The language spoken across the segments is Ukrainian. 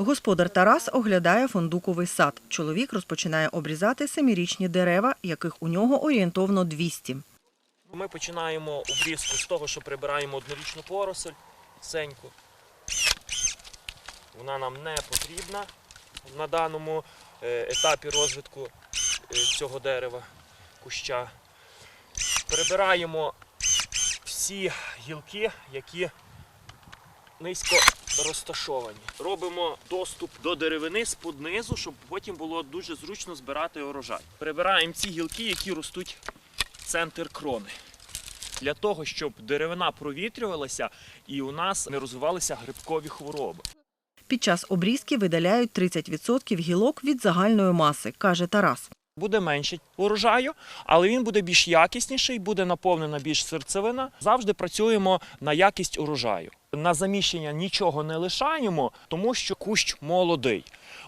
Господар Тарас оглядає фундуковий сад. Чоловік розпочинає обрізати семирічні дерева, яких у нього орієнтовно 200. Ми починаємо обрізку з того, що прибираємо однорічну поросль, сеньку. Вона нам не потрібна на даному е, етапі розвитку е, цього дерева, куща. Прибираємо всі гілки, які низько розташовані. Робимо доступ до деревини з низу, щоб потім було дуже зручно збирати урожай. Прибираємо ці гілки, які ростуть в центр крони. Для того, щоб деревина провітрювалася і у нас не розвивалися грибкові хвороби. Під час обрізки видаляють 30% гілок від загальної маси, каже Тарас. Буде менше урожаю, але він буде більш якісніший, буде наповнена більш серцевина. Завжди працюємо на якість урожаю. На заміщення нічого не лишаємо, тому що кущ молодий.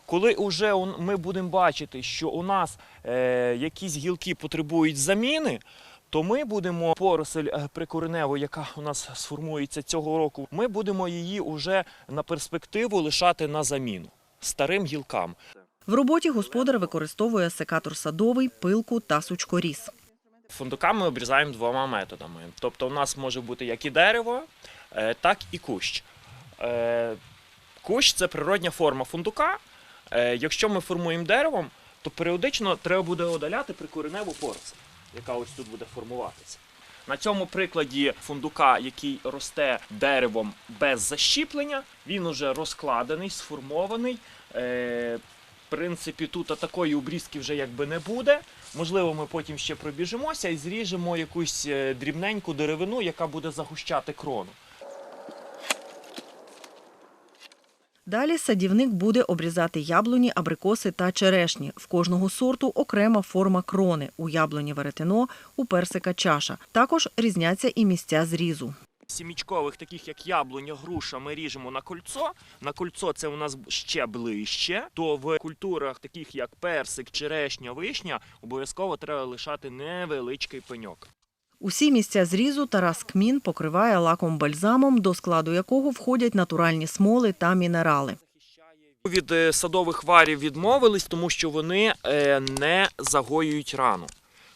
Коли вже ми будемо бачити, що у нас е, якісь гілки потребують заміни, то ми будемо поросль е, прикореневу, яка у нас сформується цього року, ми будемо її вже на перспективу лишати на заміну старим гілкам. В роботі господар використовує секатор садовий, пилку та сучкоріз. Фундука ми обрізаємо двома методами. Тобто, у нас може бути як і дерево, е, так і кущ. Е, Кущ це природня форма фундука. Е, Якщо ми формуємо деревом, то періодично треба буде одаляти прикореневу поросль, яка ось тут буде формуватися. На цьому прикладі фундука, який росте деревом без защіплення, він уже розкладений, сформований. Принципі, тут такої обрізки вже якби не буде. Можливо, ми потім ще пробіжимося і зріжемо якусь е, дрібненьку деревину, яка буде загущати крону. Далі садівник буде обрізати яблуні, абрикоси та черешні. В кожного сорту окрема форма крони. У яблуні веретено, у персика чаша. Також різняться і місця зрізу. Сімічкових, таких як яблуня, груша, ми ріжемо на кольцо. На кольцо це у нас ще ближче. То в культурах, таких як персик, черешня, вишня, обов'язково треба лишати невеличкий пеньок. Усі місця зрізу Тарас Кмін покриває лаком бальзамом, до складу якого входять натуральні смоли та мінерали. Від е, садових варів відмовились, тому що вони е, не загоюють рану.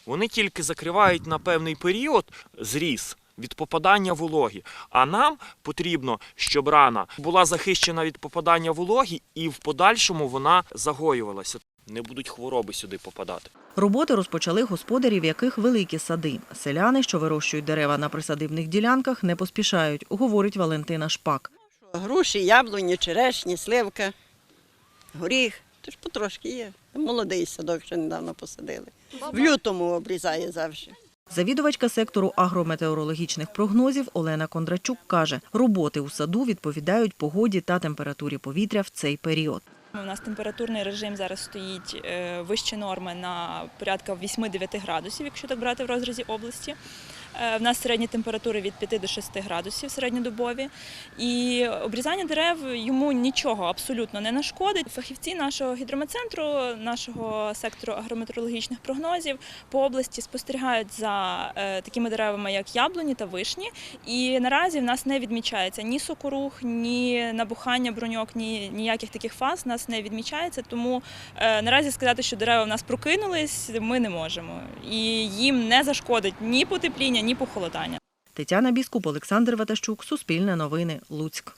Вони тільки закривають на певний період зріз від попадання вологі. А нам потрібно, щоб рана була захищена від попадання вологі і в подальшому вона загоювалася. Не будуть хвороби сюди попадати. Роботи розпочали господарі, в яких великі сади. Селяни, що вирощують дерева на присадибних ділянках, не поспішають, говорить Валентина Шпак. Груші, яблуні, черешні, сливка, горіх. Тож потрошки є. Молодий садок ще недавно посадили. В лютому обрізає завжди. Завідувачка сектору агрометеорологічних прогнозів Олена Кондрачук каже, роботи у саду відповідають погоді та температурі повітря в цей період. У нас температурний режим зараз стоїть е, вище норми на порядка 8-9 градусів, якщо так брати в розрізі області. Е, В нас середні температури від 5 до 6 градусів середньодобові. І обрізання дерев йому нічого абсолютно не нашкодить. Фахівці нашого гідрометцентру, нашого сектору агрометеорологічних прогнозів по області спостерігають за е, такими деревами, як яблуні та вишні. І наразі в нас не відмічається ні сокорух, ні набухання броньок, ні ніяких таких фаз в нас не відмічається. Тому е, наразі сказати, що дерева в нас прокинулись, ми не можемо. І їм не зашкодить ні потепління, ні похолодання. Тетяна Біскуп, Олександр Ватащук, Суспільне новини, Луцьк.